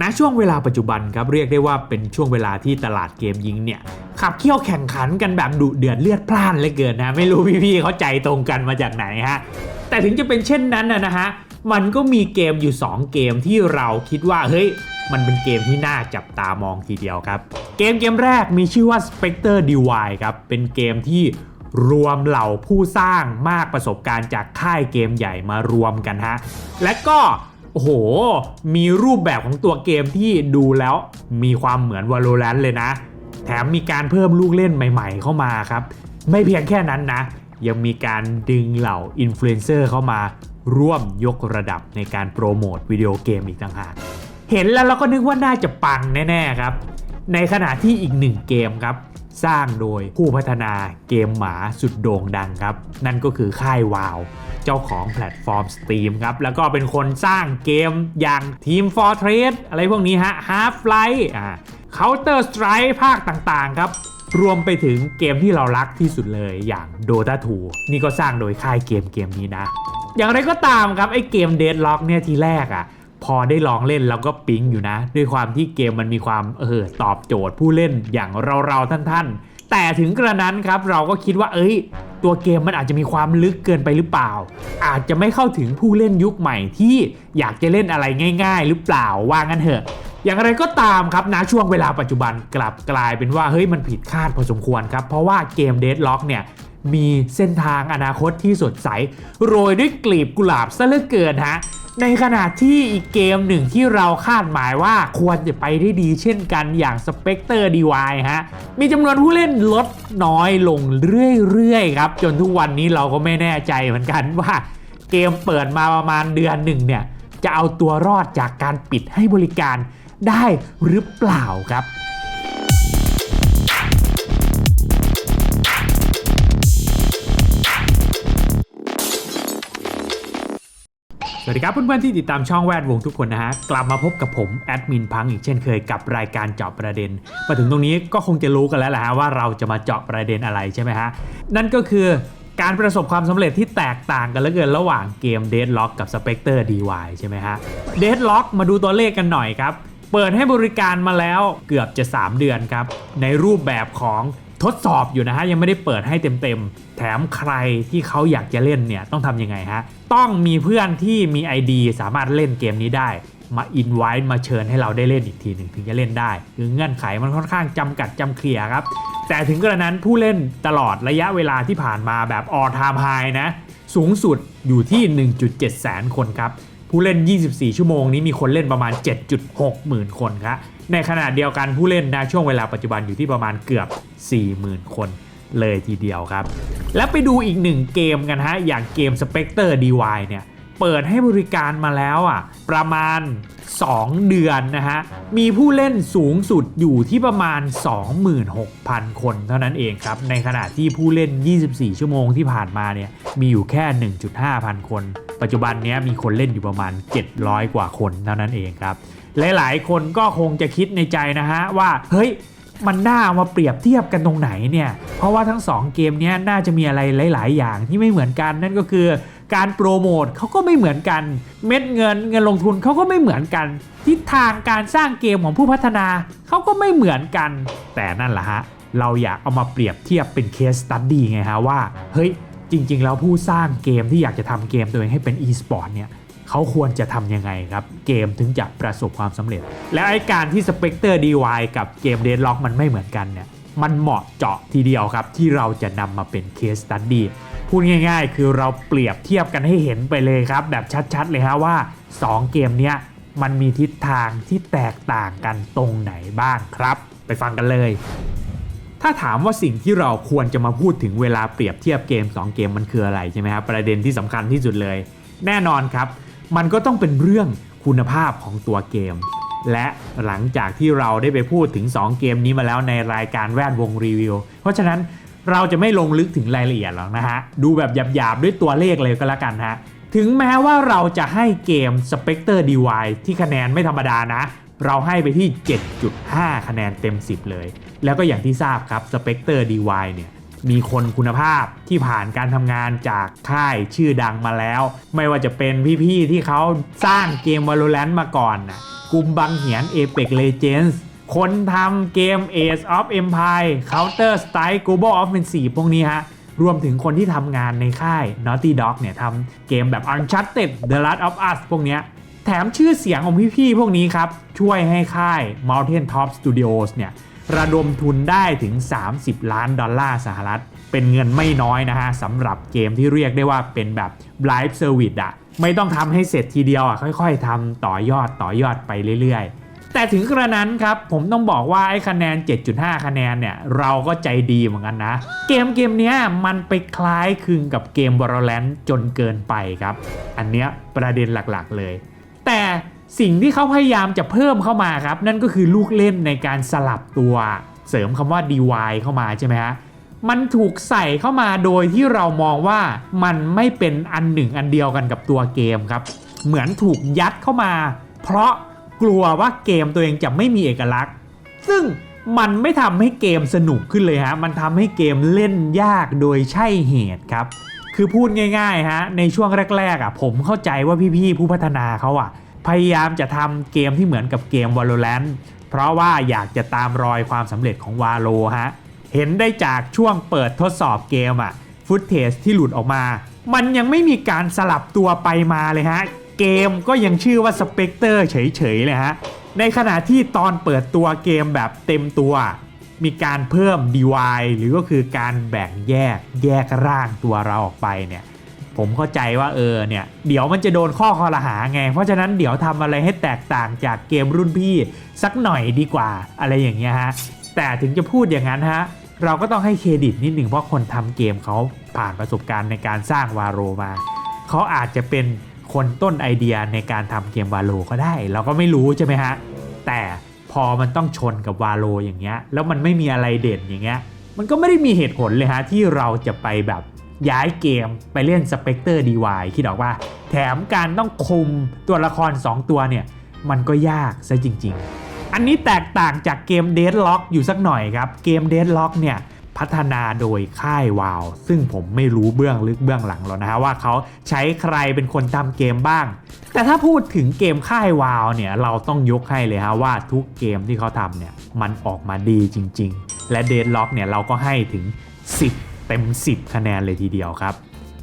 ณช่วงเวลาปัจจุบันครับเรียกได้ว่าเป็นช่วงเวลาที่ตลาดเกมยิงเนี่ยขับเคี่ยวแข่งขันกันแบบดุเดือดเลือดพล่านเลยเกินนะ ไม่รู้พี่ๆเขาใจตรงกันมาจากไหนฮะแต่ถึงจะเป็นเช่นนั้นนะนะฮะมันก็มีเกมอยู่ 2 เกมที่เราคิดว่าเฮ้ยมันเป็นเกมที่น่าจับตามองทีเดียวครับ เกมเกมแรกมีชื่อว่า Spectre DY ครับเป็นเกมที่รวมเหล่าผู้สร้างมากประสบการณ์จากค่ายเกมใหญ่มารวมกันฮะและก็ โอ้โห มีรูปแบบของตัวเกมที่ดูแล้วมีความเหมือน Valorant เลยนะ แถมมีการเพิ่มลูกเล่นใหม่ๆ เข้ามาครับ ไม่เพียงแค่นั้นนะ ยังมีการดึงเหล่าอินฟลูเอนเซอร์เข้ามาร่วมยกระดับในการโปรโมทวิดีโอเกมอีกต่างหาก เห็นแล้วเราก็นึกว่าน่าจะปังแน่ ๆ ครับ ในขณะที่อีกหนึ่งเกมครับ สร้างโดยผู้พัฒนาเกมหมาสุดโด่งดังครับ นั่นก็คือค่ายวาว เจ้าของแพลตฟอร์ม Steam ครับ แล้วก็เป็นคนสร้างเกมอย่าง Team Fortress อะไรพวกนี้ฮะ Half-Life อ่า Counter Strike ภาคต่างๆ ครับรวมไปถึงเกมที่เรารักที่สุดเลยอย่าง Dota 2 นี่ก็สร้างโดยค่ายเกมเกมนี้นะ อย่างไรก็ตามครับ ไอ้เกม Deadlock เนี่ยทีแรกอะ่ะ พอได้ลองเล่นแล้วก็ปิ๊งอยู่นะ ด้วยความที่เกมมันมีความเออตอบโจทย์ผู้เล่นอย่างเราๆท่านๆ แต่ถึงกระนั้นครับเราก็คิดว่า เอ้ย ตัวเกมมันอาจจะมีความลึกเกินไปหรือเปล่า อาจจะไม่เข้าถึงผู้เล่นยุคใหม่ที่อยากจะเล่นอะไรง่าย ๆ หรือเปล่าว่างั้นเถอะ อย่างไรก็ตามครับณช่วงเวลาปัจจุบันกลับกลายเป็นว่าเฮ้ยมันผิดคาดพอสมควรครับเพราะว่าเกม Deadlock เนี่ยมีเส้นทางอนาคตที่สดใส โรยด้วยกลีบกุหลาบซะเหลือเกินฮะ ในขณะที่อีกเกมหนึ่งที่เราคาดหมายว่าควรจะไปได้ดีเช่นกันอย่าง Spectre DY ฮะ มีจำนวนผู้เล่นลดน้อยลงเรื่อยๆครับ จนทุกวันนี้เราก็ไม่แน่ใจเหมือนกันว่า เกมเปิดมาประมาณเดือนหนึ่งเนี่ย จะเอาตัวรอดจากการปิดให้บริการได้หรือเปล่าครับ วัสดีครับเพื่อนๆที่ติดตามช่องแวดวงทุกคนนะฮะ กลับมาพบกับผมแอดมินพังอีกเช่นเคยกับรายการเจาะประเด็นมาถึงตรงนี้ก็คงจะรู้กันแล้วแหละฮะว่าเราจะมาเจาะประเด็นอะไรใช่ไหมฮะ นั่นก็คือการประสบความสำเร็จที่แตกต่างกันเหลือเกินระหว่างเกม Deadlock กับ Spectre DY ใช่ไหมฮะ Deadlock มาดูตัวเลขกันหน่อยครับ เปิดให้บริการมาแล้วเกือบจะ 3 เดือนครับ ในรูปแบบของทดสอบอยู่นะฮะ ยังไม่ได้เปิดให้เต็มๆ แถมใครที่เขาอยากจะเล่นเนี่ยต้องทำยังไงฮะ ต้องมีเพื่อนที่มี ID สามารถเล่นเกมนี้ได้มาอินไว้มาเชิญให้เราได้เล่นอีกทีหนึ่งถึงจะเล่นได้คือเงื่อนไขมันค่อนข้างจำกัดจำเคลียร์ครับ แต่ถึงกระนั้นผู้เล่นตลอดระยะเวลาที่ผ่านมาแบบ all time high นะ สูงสุดอยู่ที่ 1.7 แสนคนครับ ผู้เล่น 24 ชั่วโมงนี้มีคนเล่นประมาณ 7.6 หมื่นคนครับในขณะเดียวกันผู้เล่นนะช่วงเวลาปัจจุบันอยู่ที่ประมาณเกือบ 40,000 คน เลยทีเดียวครับ แล้วไปดูอีกหนึ่งเกมกันฮะ อย่างเกม Spectre DY เนี่ย เปิดให้บริการมาแล้วอะ ประมาณ 2 เดือนนะฮะ มีผู้เล่นสูงสุดอยู่ที่ประมาณ 26,000 คนเท่านั้นเองครับ ในขณะที่ผู้เล่น 24 ชั่วโมงที่ผ่านมาเนี่ยมีอยู่แค่ 1.5 พันคน ปัจจุบันเนี้ยมีคนเล่นอยู่ประมาณ 700 กว่าคนเท่านั้นเองครับ หลายๆ คนก็คงจะคิดในใจนะฮะว่าเฮ้ย มันน่าเอามาเปรียบเทียบกันตรงไหนเนี่ย เพราะว่าทั้ง 2 เกมนี้น่าจะมีอะไรหลาย ๆ อย่างที่ไม่เหมือนกันนั่นก็คือการโปรโมทเขาก็ไม่เหมือนกัน เม็ดเงินเงินลงทุนเขาก็ไม่เหมือนกัน ทิศทางการสร้างเกมของผู้พัฒนาเขาก็ไม่เหมือนกัน แต่นั่นแหละฮะเราอยากเอามาเปรียบเทียบเป็นเคสตัดดี้ไงฮะว่าเฮ้ยจริง ๆ แล้วผู้สร้างเกมที่อยากจะทำเกมตัวเองให้เป็น e-sport เนี่ย เขาควรจะทำยังไงครับ เกมถึงจะประสบความสำเร็จ และไอการที่ Spectre DY กับเกม Deadlock มันไม่เหมือนกันเนี่ยมันเหมาะเจาะทีเดียวครับ ที่เราจะนำมาเป็น Case Study พูดง่าย ๆ คือเราเปรียบเทียบกันให้เห็นไปเลยครับ แบบชัดๆเลยฮะว่า 2 เกมเนี้ยมันมีทิศทางที่แตกต่างกันตรงไหนบ้างครับ ไปฟังกันเลย ถ้าถามว่าสิ่งที่เราควรจะมาพูดถึงเวลาเปรียบเทียบเกม 2 เกมมันคืออะไรใช่ไหมครับประเด็นที่สำคัญที่สุดเลย แน่นอนครับ มันก็ต้องเป็นเรื่องคุณภาพของตัวเกม และหลังจากที่เราได้ไปพูดถึง 2 เกมนี้มาแล้วในรายการแวดวงรีวิว เพราะฉะนั้นเราจะไม่ลงลึกถึงรายละเอียดหรอกนะฮะ ดูแบบหยาบๆ ด้วยตัวเลขเลยก็แล้วกันฮะ ถึงแม้ว่าเราจะให้เกม Spectre DY ที่คะแนนไม่ธรรมดานะ เราให้ไปที่ 7.5 คะแนนเต็ม 10 เลย แล้วก็อย่างที่ทราบครับ Spectre DY เนี่ย มีคนคุณภาพที่ผ่านการทำงานจากค่ายชื่อดังมาแล้ว ไม่ว่าจะเป็นพี่ๆที่เขาสร้างเกม Valorant มาก่อนนะกลุ่มบังเหียน Apex Legends คนทำเกม Age of Empire Counter Strike Global Offensive พวกนี้ฮะ รวมถึงคนที่ทำงานในค่าย Naughty Dog เนี่ยทำเกมแบบ Uncharted The Last of Us พวกนี้แถมชื่อเสียงของพี่ๆพวกนี้ครับ ช่วยให้ค่าย Mountain Top Studios เนี่ย ระดมทุนได้ถึง 30 ล้านดอลลาร์สหรัฐ เป็นเงินไม่น้อยนะฮะสำหรับเกมที่เรียกได้ว่าเป็นแบบ Live Service อะไม่ต้องทำให้เสร็จทีเดียวอะค่อยๆทำต่อยอดต่อยอดไปเรื่อยๆแต่ถึงกระนั้นครับ ผมต้องบอกว่าไอ้คะแนน 7.5 คะแนนเนี่ย เราก็ใจดีเหมือนกันนะ เกมเกมเนี้ยมันไปคล้ายคลึงกับเกม Valorant จนเกินไปครับ อันเนี้ยประเด็นหลักๆเลย สิ่งที่เขาพยายามจะเพิ่มเข้ามาครับ นั่นก็คือลูกเล่นในการสลับตัวเสริมคำว่า DY เข้ามาใช่ไหมฮะมันถูกใส่เข้ามาโดยที่เรามองว่ามันไม่เป็นอันหนึ่งอันเดียวกันกับตัวเกมครับ เหมือนถูกยัดเข้ามา เพราะกลัวว่าเกมตัวเองจะไม่มีเอกลักษณ์ ซึ่งมันไม่ทำให้เกมสนุกขึ้นเลยฮะ มันทำให้เกมเล่นยากโดยใช่เหตุครับ คือพูดง่ายๆฮะ ในช่วงแรกๆอะผมเข้าใจว่าพี่ๆผู้พัฒนาเขาอะ พยายามจะทำเกมที่เหมือนกับเกม Valorant เพราะว่าอยากจะตามรอยความสำเร็จของ Valo ฮะ เห็นได้จากช่วงเปิดทดสอบเกมอะฟุตเทสที่หลุดออกมา มันยังไม่มีการสลับตัวไปมาเลยฮะ เกมก็ยังชื่อว่า Spectre เฉยๆเลยฮะ ในขณะที่ตอนเปิดตัวเกมแบบเต็มตัว มีการเพิ่ม DY หรือก็คือการแบ่งแยกแยกร่างตัวเราออกไปเนี่ย ผมเข้าใจว่าเออเนี่ยเดี๋ยวมันจะโดนข้อคอรหาไง เพราะฉะนั้นเดี๋ยวทำอะไรให้แตกต่างจากเกมรุ่นพี่สักหน่อยดีกว่าอะไรอย่างเงี้ยฮะแต่ถึงจะพูดอย่างนั้นฮะเราก็ต้องให้เครดิตนิดหนึ่งเพราะคนทำเกมเขาผ่านประสบการณ์ในการสร้างวาโรมาเขาอาจจะเป็นคนต้นไอเดียในการทำเกมวาโลก็ได้ เราก็ไม่รู้ใช่ไหมฮะแต่พอมันต้องชนกับวาโลอย่างเงี้ยแล้วมันไม่มีอะไรเด่นอย่างเงี้ยมันก็ไม่ได้มีเหตุผลเลยฮะที่เราจะไปแบบ ย้ายเกมไปเล่นสเปกเตอร์ดีวคิดออกว่า แถมการต้องคุมตัวละคร 2 ตัวเนี่ย มันก็ยากซะจริง ๆ อันนี้แตกต่างจากเกม Deadlock อยู่สักหน่อยครับ เกม Deadlock เนี่ยพัฒนาโดยค่ายวาว ซึ่งผมไม่รู้เบื้องลึกเบื้องหลังหรอกนะฮะว่าเขาใช้ใครเป็นคนทำเกมบ้าง แต่ถ้าพูดถึงเกมค่ายวาวเนี่ยเราต้องยกให้เลยฮะว่าทุกเกมที่เขาทำเนี่ยมันออกมาดีจริง ๆ และ Deadlock เนี่ยเราก็ให้ถึง 10 เต็ม 10 คะแนนเลยทีเดียวครับ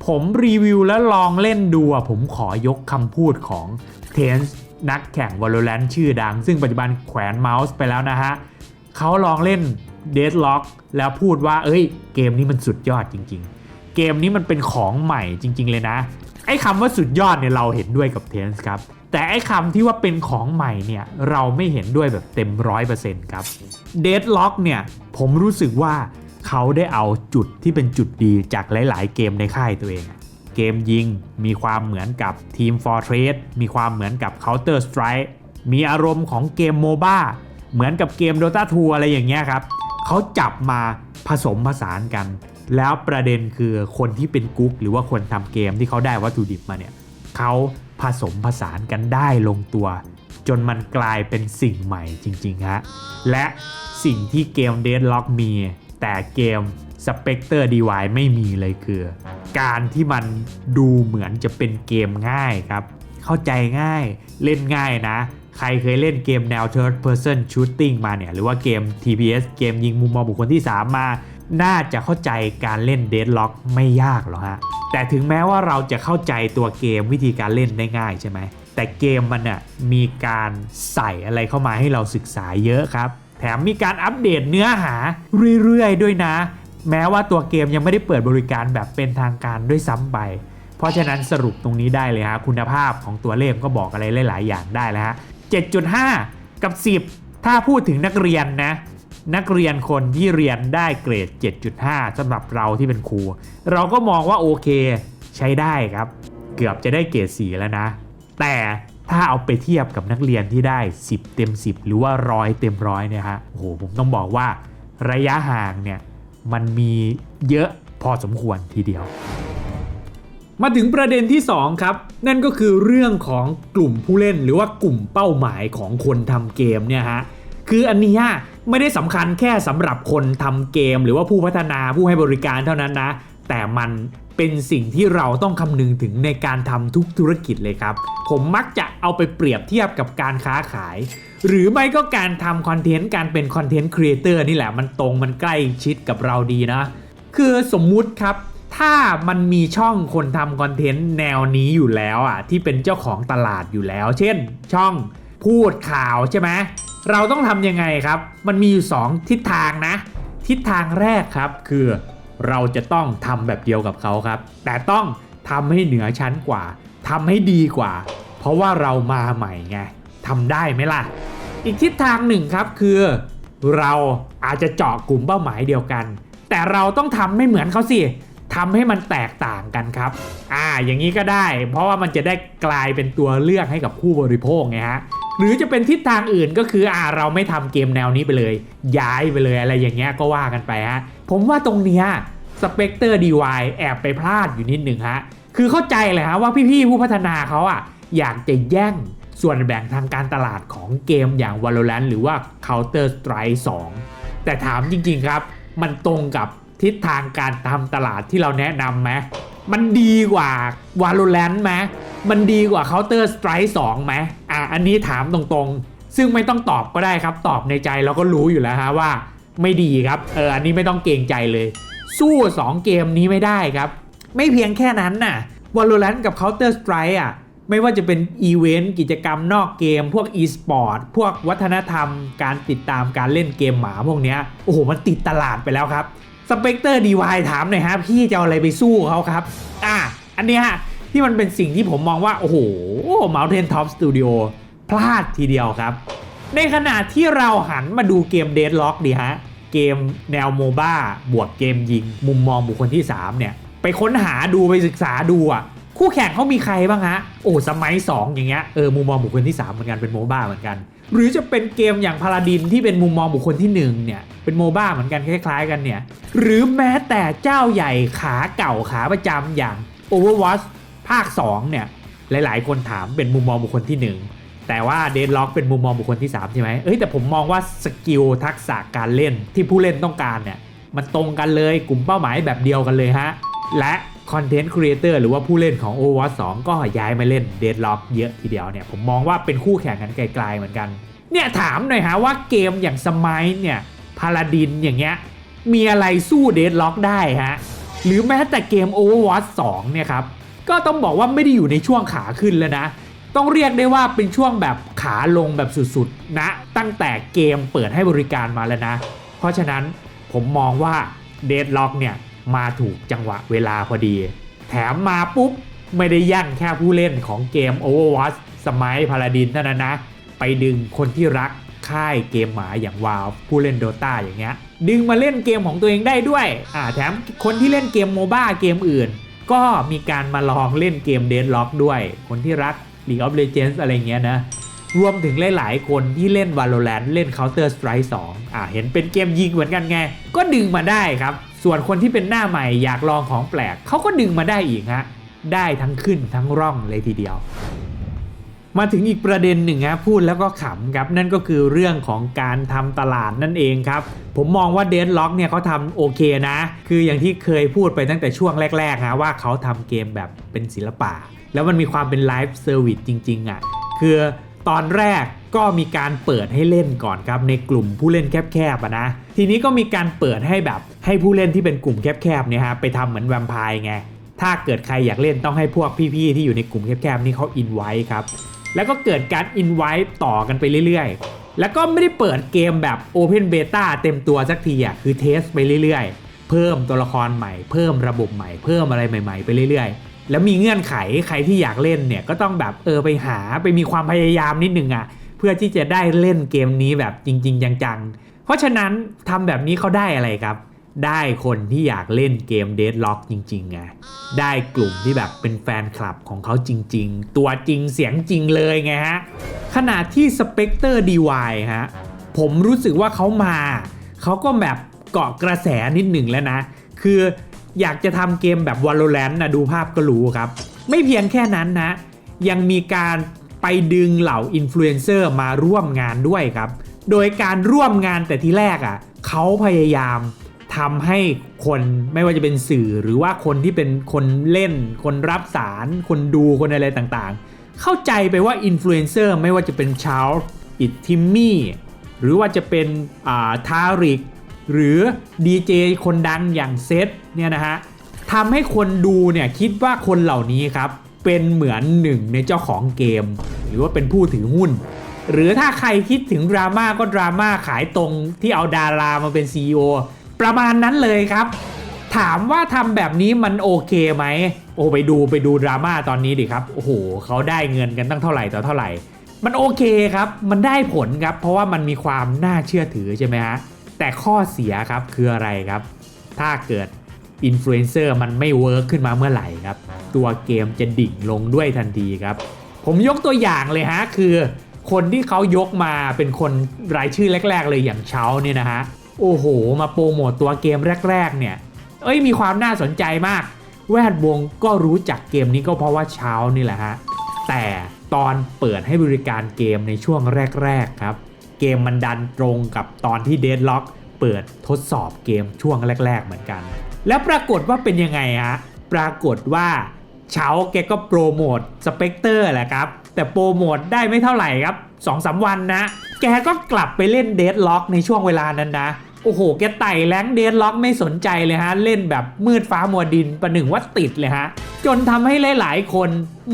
ผมรีวิวแล้วลองเล่นดูอะผมขอยกคำพูดของเทนส์นักแข่ง Valorant ชื่อดัง ซึ่งปัจจุบันแขวนเมาส์ไปแล้วนะฮะเขาลองเล่น Deadlock แล้วพูดว่าเอ้ย เกมนี้มันสุดยอดจริง ๆ เกมนี้มันเป็นของใหม่จริง ๆ เลยนะ ไอ้คำว่าสุดยอดเนี่ยเราเห็นด้วยกับเทนส์ครับแต่ไอ้คำที่ว่าเป็นของใหม่เนี่ยเราไม่เห็นด้วยแบบเต็มร้อยเปอร์เซ็นต์ครับ Deadlock เนี่ยผมรู้สึกว่า เขาได้เอาจุดที่เป็นจุดดีจากหลาย ๆ เกมในค่ายตัวเอง เกมยิงมีความเหมือนกับ Team Fortress มีความเหมือนกับ Counter Strike มีอารมณ์ของเกมโมบ้าเหมือนกับเกม Dota 2อะไรอย่างเงี้ยครับเขาจับมาผสมผสานกัน แล้วประเด็นคือคนที่เป็นกุ๊กหรือว่าคนทำเกมที่เขาได้วัตถุดิบมาเนี่ยเขาผสมผสานกันได้ลงตัว จนมันกลายเป็นสิ่งใหม่จริงๆฮะและสิ่งที่เกม Deadlock มี แต่เกม Spectre DY ไม่มีเลยคือ การที่มันดูเหมือนจะเป็นเกมง่ายครับ เข้าใจง่ายเล่นง่ายนะ ใครเคยเล่นเกมแนว Third Person Shooting มาเนี่ย หรือว่าเกม TPS เกมยิงมุมมองบุคคลที่ 3 มา น่าจะเข้าใจการเล่น Deadlock ไม่ยากหรอกฮะ แต่ถึงแม้ว่าเราจะเข้าใจตัวเกมวิธีการเล่นได้ง่ายใช่ไหมแต่เกมมันน่ะมีการใส่อะไรเข้ามาให้เราศึกษาเยอะครับ แถมมีการอัปเดตเนื้อหาเรื่อยๆ ด้วยนะ แม้ว่าตัวเกมยังไม่ได้เปิดบริการแบบเป็นทางการด้วยซ้ำไป เพราะฉะนั้นสรุปตรงนี้ได้เลยฮะคุณภาพของตัวเลขก็บอกอะไรหลาย ๆ อย่างได้แล้วฮะ 7.5 กับ 10 ถ้าพูดถึงนักเรียนนะ นักเรียนคนที่เรียนได้เกรด 7.5สำหรับเราที่เป็นครู เราก็มองว่าโอเค ใช้ได้ครับ เกือบจะได้เกรด4แล้วนะ แต่ ถ้าเอาไปเทียบกับนักเรียนที่ได้ 10 เต็ม 10 หรือว่าร้อยเต็มร้อยเนี่ยฮะโอ้โหผมต้องบอกว่าระยะห่างเนี่ยมันมีเยอะพอสมควรทีเดียว มาถึงประเด็นที่ 2 ครับ นั่นก็คือเรื่องของกลุ่มผู้เล่นหรือว่ากลุ่มเป้าหมายของคนทำเกมเนี่ยฮะคืออันนี้ไม่ได้สำคัญแค่สำหรับคนทำเกม หรือว่าผู้พัฒนาผู้ให้บริการเท่านั้นนะ แต่มัน เป็นสิ่งที่เราต้องคำนึงถึงในการทำทุกธุรกิจเลยครับ ผมมักจะเอาไปเปรียบเทียบกับการค้าขาย หรือไม่ก็การทำคอนเทนต์การเป็นคอนเทนต์ครีเอเตอร์นี่แหละมันตรงมันใกล้ชิดกับเราดีนะ คือสมมุติครับ ถ้ามันมีช่องคนทำคอนเทนต์แนวนี้อยู่แล้วอะที่เป็นเจ้าของตลาดอยู่แล้ว เช่น ช่องพูดข่าวใช่ไหมเราต้องทำยังไงครับ มันมีอยู่ 2 ทิศทางนะ ทิศทางแรกครับคือ เราจะต้องทำแบบเดียวกับเขาครับ แต่ต้องทำให้เหนือชั้นกว่าทำให้ดีกว่า เพราะว่าเรามาใหม่ไงทำได้ไหมล่ะ อีกทิศทางหนึ่งครับคือ เราอาจจะเจาะกลุ่มเป้าหมายเดียวกัน แต่เราต้องทำไม่เหมือนเขาสิทำให้มันแตกต่างกันครับ อ่า อย่างนี้ก็ได้ เพราะว่ามันจะได้กลายเป็นตัวเลือกให้กับผู้บริโภคไงฮะ หรือจะเป็นทิศทางอื่นก็คืออ่าเราไม่ทำเกมแนวนี้ไปเลย ย้ายไปเลยอะไรอย่างเงี้ยก็ว่ากันไปฮะผมว่าตรงเนี้ยสเปกเตอร์ดีวแอบไปพลาดอยู่นิดหนึ่งฮะคือเข้าใจเลยฮะว่าพี่ๆผู้พัฒนาเขาอะอยากจะแย่งส่วนแบ่งทางการตลาดของเกมอย่าง Valorant หรือว่า Counter Strike 2 แต่ถามจริงๆครับ มันตรงกับทิศทางการทำตลาดที่เราแนะนำไหม มันดีกว่า Valorant ไหมมันดีกว่า Counter Strike 2ไหมอะอันนี้ถามตรงๆ ซึ่งไม่ต้องตอบก็ได้ครับ ตอบในใจเราก็รู้อยู่แล้วฮะว่า ไม่ดีครับเอออันนี้ไม่ต้องเกรงใจเลย สู้ 2 เกมนี้ไม่ได้ครับ ไม่เพียงแค่นั้นน่ะ Valorant กับ Counter Strike อะไม่ว่าจะเป็นอีเวนต์กิจกรรมนอกเกม พวก e-sport พวกวัฒนธรรม การติดตามการเล่นเกมหมาพวกเนี้ยโอ้โห มันติดตลาดไปแล้วครับ สเปกเตอร์ดีวถามหน่อยฮะพี่จะเอาอะไรไปสู้เขาครับ อะ อันนี้ฮะ ที่มันเป็นสิ่งที่ผมมองว่า โอ้โห Mountain Top Studio พลาดทีเดียวครับ ในขณะที่เราหันมาดูเกม Deadlock ดีฮะ เกมแนวโมบ้าบวกเกมยิง มุมมองบุคคลที่ 3 เนี่ย ไปค้นหาดูไปศึกษาดูอะ คู่แข่งเขามีใครบ้างฮะ โอ้สมัย 2 อย่างเงี้ยเออมุมมองบุคคลที่ 3 เหมือนกันเป็นโมบ้าเหมือนกัน หรือจะเป็นเกมอย่างพาราดินที่เป็นมุมมองบุคคลที่ 1 เนี่ย เป็นโมบ้าเหมือนกันคล้าย ๆ กันเนี่ย หรือแม้แต่เจ้าใหญ่ขาเก่าขาประจำอย่าง Overwatch ภาค 2 เนี่ย หลายๆ คนถามเป็นมุมมองบุคคลที่ 1 แต่ว่าเดนล็อกเป็นมุมมองบุคคลที่ 3 ใช่ไหมเอ้ยแต่ผมมองว่าสกิลทักษะการเล่นที่ผู้เล่นต้องการเนี่ยมันตรงกันเลยกลุ่มเป้าหมายแบบเดียวกันเลยฮะและ คอนเทนต์ครีเอเตอร์หรือว่าผู้เล่นของ Overwatch 2 ก็ย้ายมาเล่น Deadlock เยอะทีเดียวเนี่ย ผมมองว่าเป็นคู่แข่งกันไกลๆเหมือนกัน เนี่ยถามหน่อยฮะว่าเกมอย่างสมัยเนี่ยพาราดินอย่างเงี้ยมีอะไรสู้ Deadlock ได้ฮะ หรือแม้แต่เกม Overwatch 2 เนี่ยครับ ก็ต้องบอกว่าไม่ได้อยู่ในช่วงขาขึ้นแล้วนะ ต้องเรียกได้ว่าเป็นช่วงแบบขาลงแบบสุดๆนะ ตั้งแต่เกมเปิดให้บริการมาแล้วนะ เพราะฉะนั้นผมมองว่า Deadlock เนี่ย มาถูกจังหวะเวลาพอดี แถมมาปุ๊บ ไม่ได้ยั่งแค่ผู้เล่นของเกม Overwatch สมัยพาราดินเท่านั้นนะ ไปดึงคนที่รักค่ายเกมหมาอย่างวาวผู้เล่น Dota อย่างเงี้ยดึงมาเล่นเกมของตัวเองได้ด้วยอ่าแถมคนที่เล่นเกมโมบ้าเกมอื่น ก็มีการมาลองเล่นเกม Deadlock ด้วย คนที่รัก League of Legends อะไรเงี้ยนะ รวมถึงหลาย ๆ คนที่เล่น Valorant เล่น Counter Strike 2อ่าเห็นเป็นเกมยิงเหมือนกันไง ก็ดึงมาได้ครับ ส่วนคนที่เป็นหน้าใหม่อยากลองของแปลกเขาก็ดึงมาได้อีกฮะได้ทั้งขึ้นทั้งร่องเลยทีเดียว มาถึงอีกประเด็นหนึ่งฮะพูดแล้วก็ขำครับนั่นก็คือเรื่องของการทำตลาดนั่นเองครับ ผมมองว่า Deadlock เนี่ยเขาทำโอเคนะ คืออย่างที่เคยพูดไปตั้งแต่ช่วงแรกๆฮะว่าเขาทำเกมแบบเป็นศิลปะ แล้วมันมีความเป็นไลฟ์เซอร์วิสจริงๆอะคือ ตอนแรกก็มีการเปิดให้เล่นก่อนครับในกลุ่มผู้เล่นแคบๆนะ ทีนี้ก็มีการเปิดให้แบบให้ผู้เล่นที่เป็นกลุ่มแคบๆเนี่ยฮะไปทำเหมือนแวมไพร์ไง ถ้าเกิดใครอยากเล่นต้องให้พวกพี่ๆที่อยู่ในกลุ่มแคบๆนี่เขาอินไว้ครับ แล้วก็เกิดการอินไว้ต่อกันไปเรื่อยๆ แล้วก็ไม่ได้เปิดเกมแบบ Open Beta เต็มตัวสักทีอะคือเทสไปเรื่อยๆ เพิ่มตัวละครใหม่ เพิ่มระบบใหม่ เพิ่มอะไรใหม่ ๆ ไปเรื่อยๆ แล้วมีเงื่อนไขใครที่อยากเล่นเนี่ยก็ต้องแบบเออไปหาไปมีความพยายามนิดนึงอะเพื่อที่จะได้เล่นเกมนี้แบบจริง ๆ จังๆ เพราะฉะนั้นทำแบบนี้เขาได้อะไรครับ ได้คนที่อยากเล่นเกม Deadlock จริงๆไงได้กลุ่มที่แบบเป็นแฟนคลับของเขาจริง ๆ ตัวจริงเสียงจริงเลยไงฮะขณะที่ Spectre DY ฮะผมรู้สึกว่าเขามา เขาก็แบบเกาะกระแสนิดหนึ่งแล้วนะ คือ อยากจะทำเกมแบบ Valorant นะดูภาพก็รู้ครับ ไม่เพียงแค่นั้นนะ ยังมีการไปดึงเหล่าอินฟลูเอนเซอร์มาร่วมงานด้วยครับ โดยการร่วมงานแต่ทีแรกอะเขาพยายามทำให้คนไม่ว่าจะเป็นสื่อหรือว่าคนที่เป็นคนเล่น คนรับสาร คนดูคนอะไรต่างๆ เข้าใจไปว่าอินฟลูเอนเซอร์ไม่ว่าจะเป็นชาร์ลอิตทิมมี่หรือว่าจะเป็นอ่าทาริก หรือดีเจคนดังอย่างเซตเนี่ยนะฮะทำให้คนดูเนี่ยคิดว่าคนเหล่านี้ครับเป็นเหมือนหนึ่งในเจ้าของเกม หรือว่าเป็นผู้ถือหุ้น หรือถ้าใครคิดถึงดราม่าก็ดราม่าขายตรงที่เอาดารามาเป็น CEO ประมาณนั้นเลยครับ ถามว่าทำแบบนี้มันโอเคไหมโอ้ไปดูไปดูดราม่าตอนนี้ดิครับโอ้โหเขาได้เงินกันตั้งเท่าไหร่ต่อเท่าไหร่ มันโอเคครับ มันได้ผลครับ เพราะว่ามันมีความน่าเชื่อถือใช่ไหมฮะ แต่ข้อเสียครับคืออะไรครับ ถ้าเกิดอินฟลูเอนเซอร์มันไม่เวิร์กขึ้นมาเมื่อไหร่ครับ ตัวเกมจะดิ่งลงด้วยทันทีครับ ผมยกตัวอย่างเลยฮะ คือคนที่เขายกมาเป็นคนรายชื่อแรก ๆ เลยอย่างเช้าเนี่ยนะฮะ โอ้โห มาโปรโมตตัวเกมแรก ๆ เนี่ย เอ้ยมีความน่าสนใจมาก แวดวงก็รู้จักเกมนี้ก็เพราะว่าเช้านี่แหละฮะ แต่ตอนเปิดให้บริการเกมในช่วงแรก ๆ ครับ เกมมันดันตรงกับตอนที่ Deadlock เปิดทดสอบเกมช่วงแรก ๆ เหมือนกัน แล้วปรากฏว่าเป็นยังไงฮะปรากฏว่าเช้าแกก็โปรโมทสเปกเตอร์แหละครับ แต่โปรโมทได้ไม่เท่าไหร่ครับ2อสวันนะ แกก็กลับไปเล่นเดดล็อกในช่วงเวลานั้นนะ โอ้โห แกไต่แรงเดดล็อกไม่สนใจเลยฮะ เล่นแบบมืดฟ้ามัวดินประหนึ่งว่าติดเลยฮะ จนทำให้หลาย ๆ คน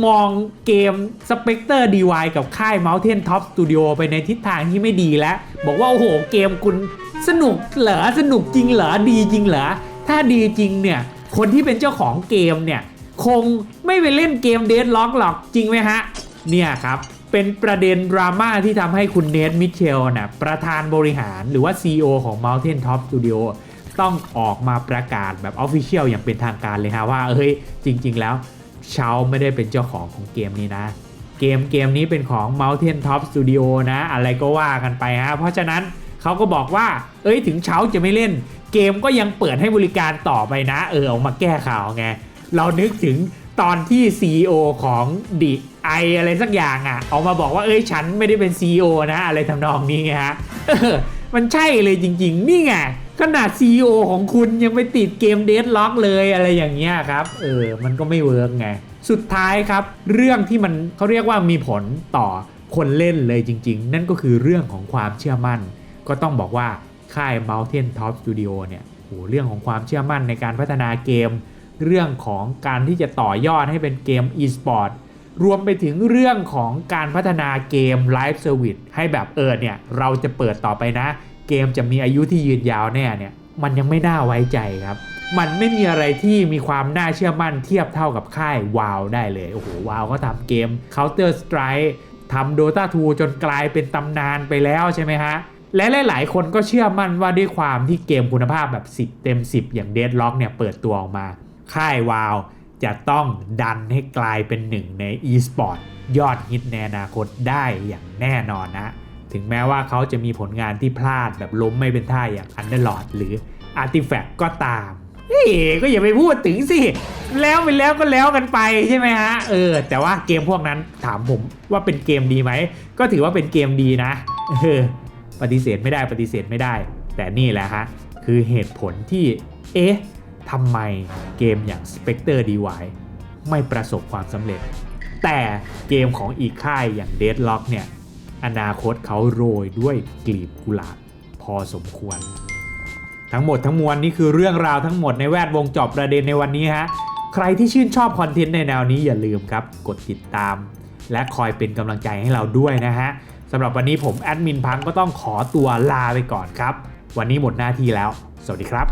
มองเกม Spectre DY กับค่าย Mountain Top Studio ไปในทิศทางที่ไม่ดีแล้ว บอกว่า โอ้โห เกมคุณสนุกเหรอ สนุกจริงเหรอ ดีจริงเหรอ ถ้าดีจริงเนี่ย คนที่เป็นเจ้าของเกมเนี่ย คงไม่ไปเล่นเกมเดดล็อกหรอกจริงไหมฮะ เนี่ยครับ เป็นประเด็นดราม่าที่ทำให้คุณเนทมิเชลนะประธานบริหารหรือว่า CEO ของ Mountain Top Studio ต้องออกมาประกาศแบบ Official อย่างเป็นทางการเลยฮะว่าเฮ้ยจริง ๆ แล้วเชาไม่ได้เป็นเจ้าของของเกมนี้นะ เกมเกมนี้เป็นของ Mountain Top Studio นะ อะไรก็ว่ากันไปฮะเพราะฉะนั้นเขาก็บอกว่า เอ้ยถึงเช้าจะไม่เล่น เกมก็ยังเปิดให้บริการต่อไปนะ เออออกมาแก้ข่าวไง เรานึกถึงตอนที่ CEO ของดิ ไออะไรสักอย่างอะ่ะ ออกมาบอกว่าเอ้ยฉันไม่ได้เป็น CEO นะอะไรทำนองนี้ไงฮะมันใช่เลยจริง ๆ นี่ไงขนาด CEO ของคุณยังไปติดเกมเดดล็อกเลยอะไรอย่างเงี้ยครับ เออ มันก็ไม่เวิร์กไง สุดท้ายครับ เรื่องที่มันเขาเรียกว่ามีผลต่อคนเล่นเลยจริง ๆ นั่นก็คือเรื่องของความเชื่อมั่น ก็ต้องบอกว่าค่าย Mountain Top Studio เนี่ยโหเรื่องของความเชื่อมั่นในการพัฒนาเกม เรื่องของการที่จะต่อยอดให้เป็นเกม e-sport รวมไปถึงเรื่องของการพัฒนาเกม Live Service ให้แบบเออเนี่ย เราจะเปิดต่อไปนะ เกมจะมีอายุที่ยืนยาวแน่เนี่ย มันยังไม่น่าไว้ใจครับ มันไม่มีอะไรที่มีความน่าเชื่อมั่นเทียบเท่ากับค่ายวาวได้เลย โอ้โหวาวก็ทำเกม Counter Strike ทำ Dota 2 จนกลายเป็นตำนานไปแล้วใช่ไหมฮะและหลาย ๆ คนก็เชื่อมั่นว่าด้วยความที่เกมคุณภาพแบบ 10 เต็ม 10 อย่าง Deadlock เนี่ยเปิดตัวออกมา ค่ายวาว จะต้องดันให้กลายเป็นหนึ่งใน e-sport ยอดฮิตในอนาคตได้อย่างแน่นอนนะ ถึงแม้ว่าเขาจะมีผลงานที่พลาดแบบล้มไม่เป็นท่าอย่าง Underlord หรือ Artifact ก็ตาม เฮ้ก็อย่าไปพูดถึงสิ แล้วไปแล้วก็แล้วกันไปใช่ไหมฮะ เออ แต่ว่าเกมพวกนั้นถามผมว่าเป็นเกมดีไหม ก็ถือว่าเป็นเกมดีนะเออปฏิเสธไม่ได้ปฏิเสธไม่ได้ แต่นี่แหละฮะ คือเหตุผลที่ เอ๊ะ ทำไมเกมอย่าง Spectre DY ไม่ประสบความสำเร็จ แต่เกมของอีกค่ายอย่าง Deadlock เนี่ย อนาคตเขาโรยด้วยกลีบกุหลาบพอสมควร ทั้งหมดทั้งมวลนี่คือเรื่องราวทั้งหมดในแวดวงจอบประเด็นในวันนี้ฮะ ใครที่ชื่นชอบคอนเทนต์ในแนวนี้อย่าลืมครับ กดติดตาม และคอยเป็นกำลังใจให้เราด้วยนะฮะสำหรับวันนี้ผมแอดมินพังก็ต้องขอตัวลาไปก่อนครับ วันนี้หมดหน้าที่แล้ว สวัสดีครับ